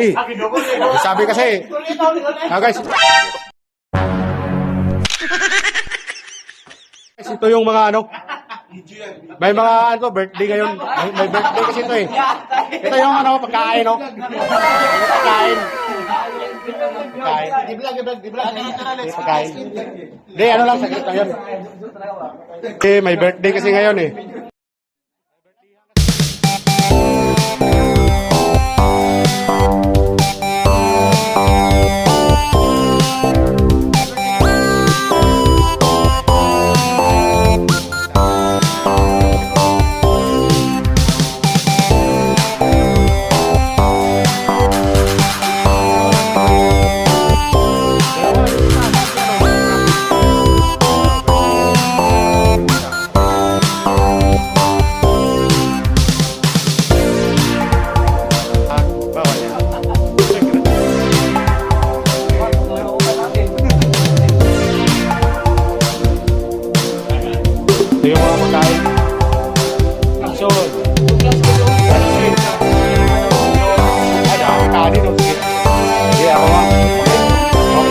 Eh, sabi kasi, ah guys, guys, ito yung mga ano, may mga ano, birthday ngayon. May, may birthday kasi ito eh. Ito yung ano, pagkain, no? Pagkain. Pagkain. Yung pagkain. Hindi, ano lang, saglit lang yun. Eh, may birthday kasi ngayon eh. Joy.